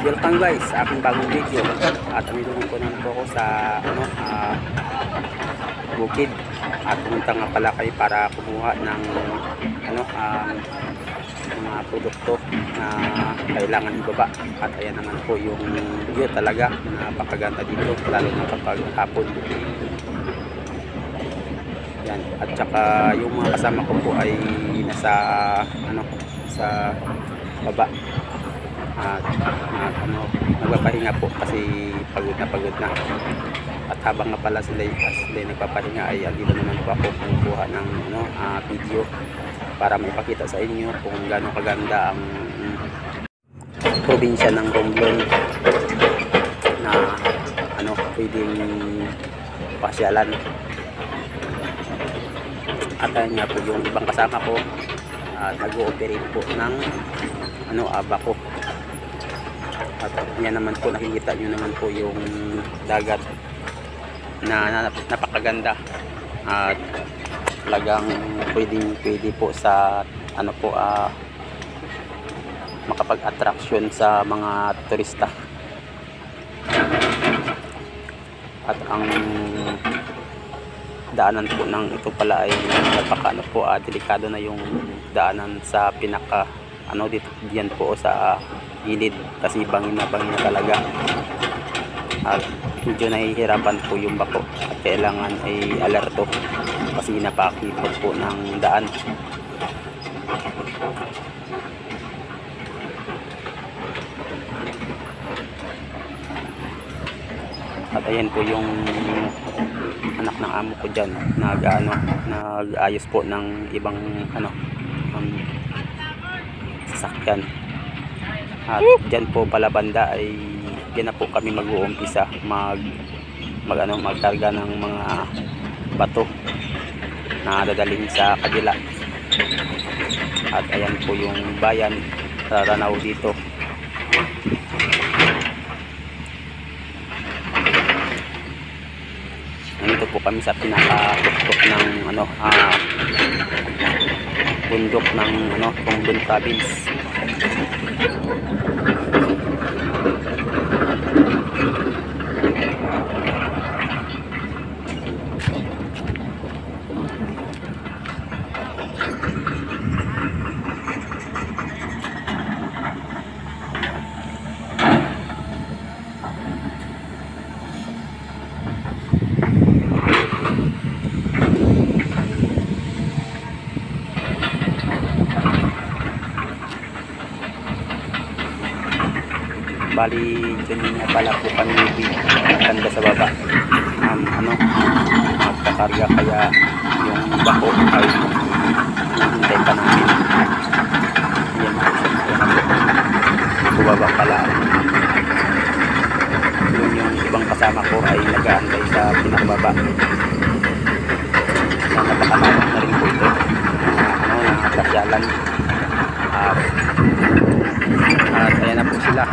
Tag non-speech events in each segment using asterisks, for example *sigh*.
Welcome guys sa aking bagong video. At andito po naman po ako sa ano ah, bukid. At pumunta nga pala kayo para kumuha ng ano um, mga produkto na kailangan ibaba. At ayan naman po yung view talaga. Napakaganda dito lalo na kapag hapon. Yan. At saka yung mga kasama ko po ay nasa ano sa baba at na, ano, nagpapahinga po kasi pagod na pagod na. At habang nga pala sila, sila nagpapahinga ay andito naman po ako kumukuha ng ano, ah, video para maipakita sa inyo kung gaano kaganda ang probinsya ng Romblon na ano pwedeng pasyalan. At ayun nga po yung ibang kasama ko at nag-ooperate po ng ano abako at yan naman po nakikita nyo naman po yung dagat na, na napakaganda. At talagang pwedeng pwede po sa ano po ah makapag-attraction sa mga turista. At ang daanan po ng ito pala ay napaka ano po ah, delikado na yung daanan sa pinaka ano dito diyan po sa gilid. Kasi bangin na bangin na talaga. At medyo nahihirapan po yung bako. At kailangan ay alerto. Kasi napakipot po ng daan. At ayan po yung anak ng amo ko dyan. Nag ano nag-ayos po ng ibang ano um, sasakyan. At dyan po pala banda ay dyan na po kami mag-uumpisa mag mag ano magkarga ng mga bato na dadalhin sa kabila. At ayan po yung bayan Raranaw dito. Nandito po kami sa pinakatuktok ng ano ah, bundok ng ano Tongbon province Thank *laughs* you. Bali dyan nga pala po kami banda sa baba. Um, ano magkakarga kaya yung bako ay hintay pa namin yan. Bubaba pala. Yun yung ibang kasama ko ay nag-aantay sa pinakababa. Na napakalawak na rin po ito. Na ano na pasyalan at at ayan na po sila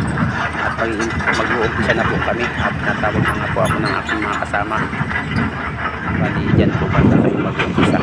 mag mag-uumpisa na po kami at natawag na po ako ng aking mga kasama. Bali dyan po banda kayo mag-uumpisa